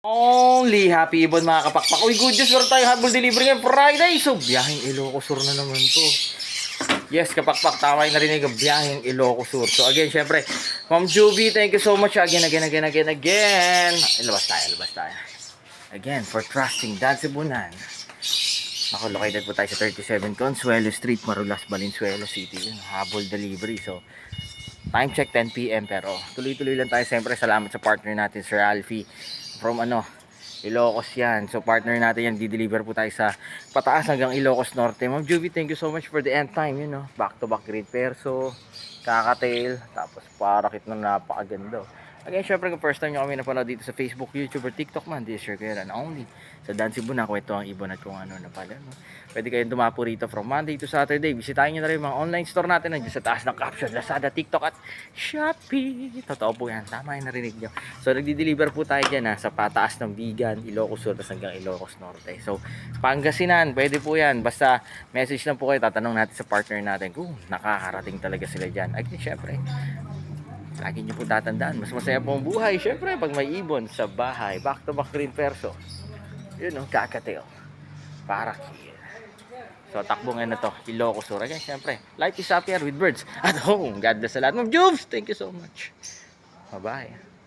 Only happy ibon mga kapakpak. Uy, good news. Meron tayong habol delivery ngayon Friday. So, biyaheng Ilocos Sur na naman to. Yes, kapakpak. Tama yung narinig ang biyaheng Ilocos Sur. So, again, syempre, Ma'am Juvie, thank you so much. Again, again, again, again, again. Ilabas tayo, ilabas tayo. Again, for trusting Dan Cebunan. Ako, located po tayo sa 37 Consuelo Street, Marulas, Valenzuela City. Habol delivery. So, time check 10 p.m. pero tuloy-tuloy lang tayo. Siyempre, salamat sa partner natin, Sir Alfie. From ano, Ilocos yan. So, partner natin yan. Di-deliver po tayo sa pataas hanggang Ilocos Norte. Ma'am Juvie, thank you so much for the end time. You know, back-to-back grade perso, kakatail, tapos parakit na napakaganda. Again, syempre kung first time nyo kami napanood dito sa Facebook, YouTube, or TikTok man, this share kayo na only sa Dan Cebu na kwento ang ibon at kung ano na pala. No? Pwede kayong dumapo rito from Monday to Saturday. Bisitahin nyo na rin mga online store natin nandiyan sa taas ng caption, Lazada, TikTok at Shopee. Totoo po yan. Tama yung narinig nyo. So, nagdi-deliver po tayo dyan ha, sa pataas ng Bigan, Ilocos Sur, hanggang Ilocos Norte. So, Pangasinan, pwede po yan. Basta message lang po kayo, tatanong natin sa partner natin kung nakakarating talaga sila dyan. Again, syempre, lagi nyo po tatandaan, mas masaya po ang buhay. Syempre, pag may ibon sa bahay, back to back green perso. Yun o, kakatail. Para kill. So, takbo ngayon na to. Ilocos Sur. Again, syempre, life is happier with birds at home. God bless sa lahat. Ma'am Jubes, thank you so much. Bye-bye.